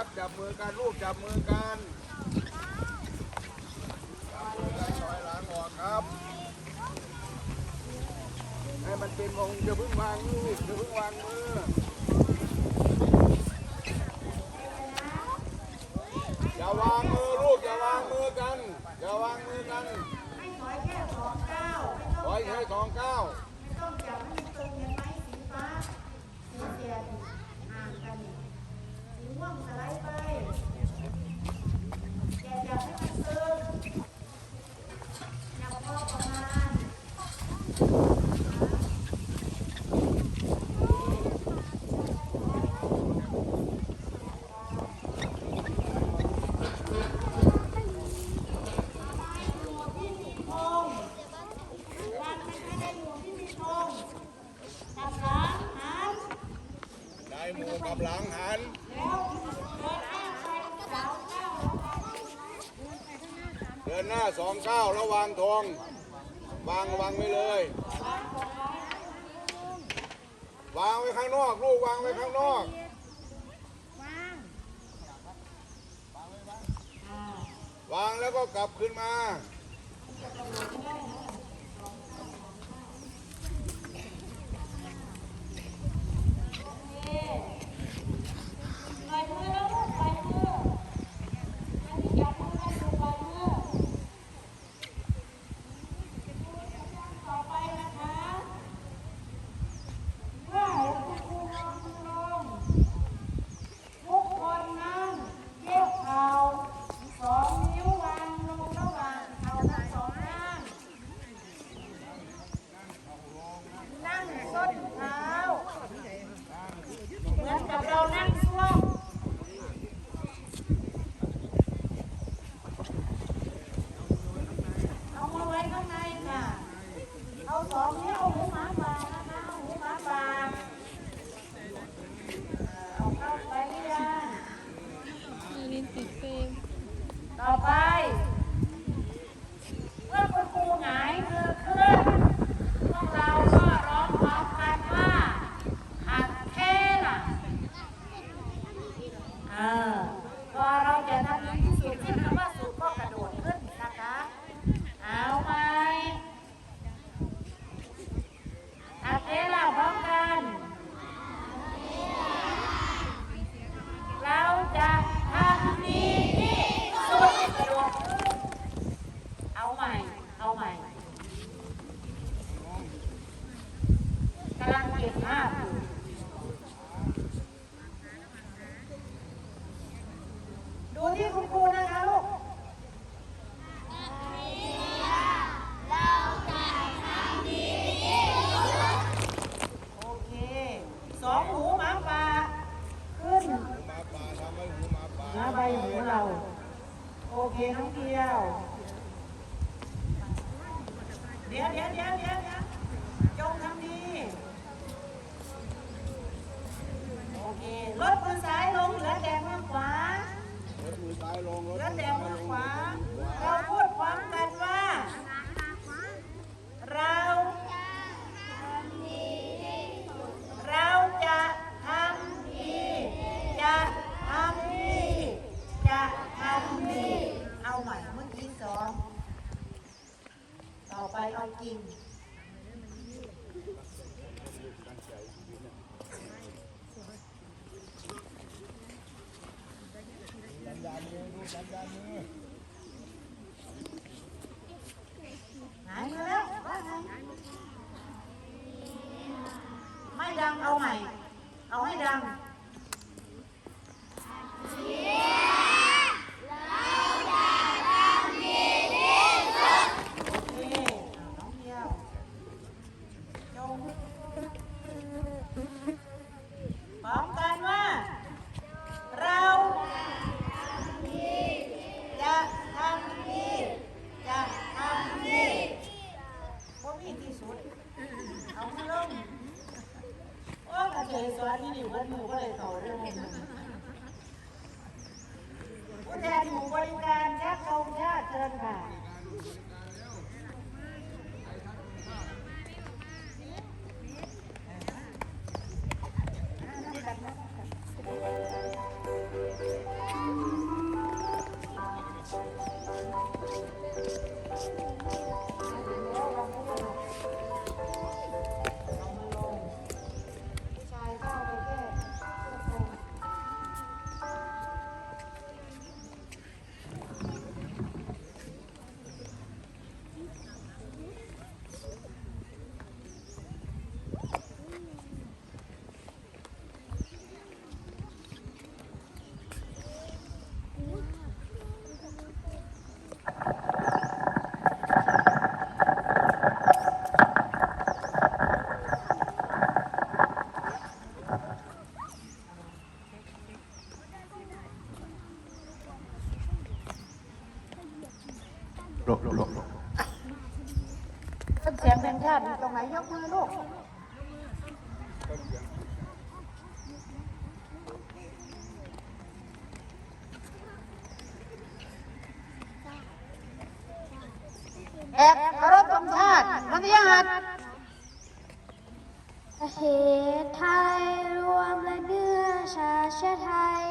ับ จับมือกันลูกจับมือกันจัอยหลังออกครับ ให้มันเป็นวงจะพึ่งวางมือจะพึ่งวางมือ อย่าวางมือลูกอย่าวางมือกัน อย่าวางมือกันให้ขอยแค่สองเก้าขอยแค่สองเก้า เดินหน้าสองเก้าระวังทองวางวางไว้เลย วางไว้ข้างนอกลูกวางไว้ข้างนอกวางแล้วก็กลับขึ้นมา หมูเรา โอเคน้องเดียว เดี๋ยวเดี๋ยวเดี๋ยวเดี๋ยวเดี๋ยวจงทำดี โอเครถมือซ้ายลงเหลือแดงมือขวารถมือซ้ายลงเหลืแดงมือขวา เราพูดความกัน Máy răng đâu mày? Cậu thấy răng หลบหลบต้นเสียงแห่งชาติตรงไหนยกมือลูกแอกเคารพธงชาติมัธยหัดประเทศไทยรวมและเนื้อชาชาติไทย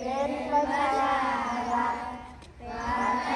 เป็นประชาชาติ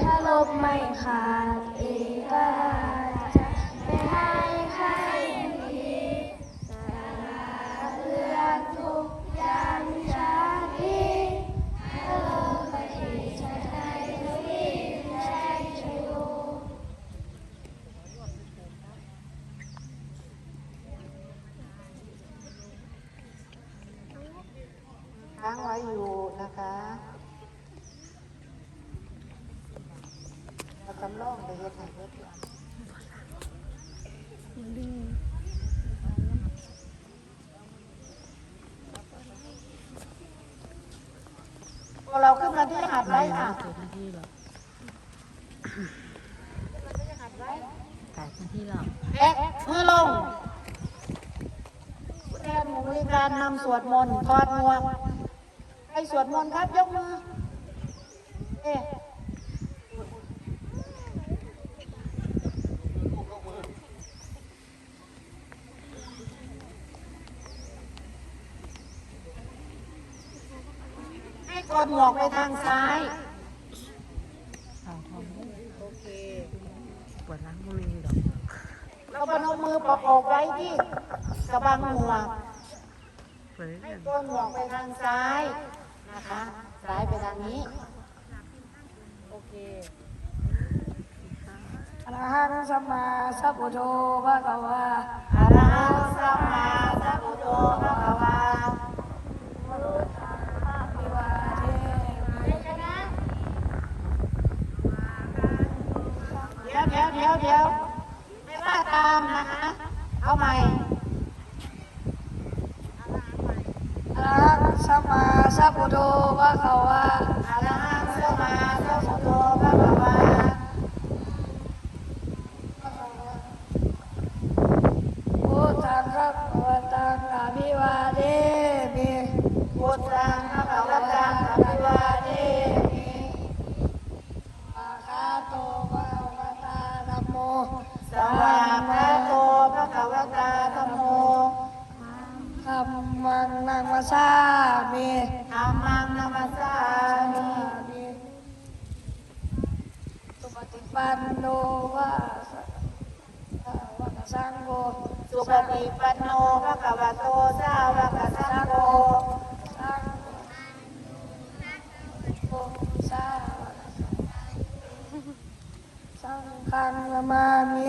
ถ้าลบไม่ขาดเอกราชจะไม่ให้ใครดีสารเรื่องทุกอย่างชาติถ้าลบประเทศชาติไทยทวีใช้ชโย ค้างไว้อยู่นะคะ เรากำลองไปเฮ็ดให้เฮ็ดอยู่พวกเราขึ้นมาที่หาดไร่ค่ะเกิดหน้าที่หรอแต่หน้าที่หรอเอ๊ะมือลงแทนบริการนำสวดมนต์ถอดมวกให้สวดมนต์ครับยกมือ เอ๊ะ กดหมวกไปทางซ้ายสาวทองโอเคปวดหลังบุรีหรอเราพนมมือประกอบไว้ที่กระบังหมวกเปิดให้ตัวหมวกไปทางซ้ายนะคะซ้ายไปทางนี้โอเคอะระหังสัมมาสัพพุทโธภะคะวาอะระหังสัมมาสัพพุทโธพระคะวา วิวาเท เดี๋ยวเดี๋ยวเดี๋ยวเดี๋ยวไม่ว่าตามนะคะ เอาใหม่อะระหังสัมมาสัพพุทโธภะคะวาอะ มมังนังวสามิธัมมังนัมสสามิสุปฏิปันโนวะสะวะสังโฆสุปฏิปันโนภะคะวะโตสาวกสังโฆสังโฆสาวะสังฆังนามามิ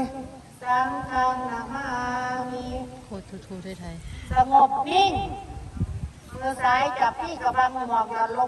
สังฆังนามามิโคตรทูทูไทยสงบ นิ่งมือซ้ายจับที่กระบังหมอกหย่อนลง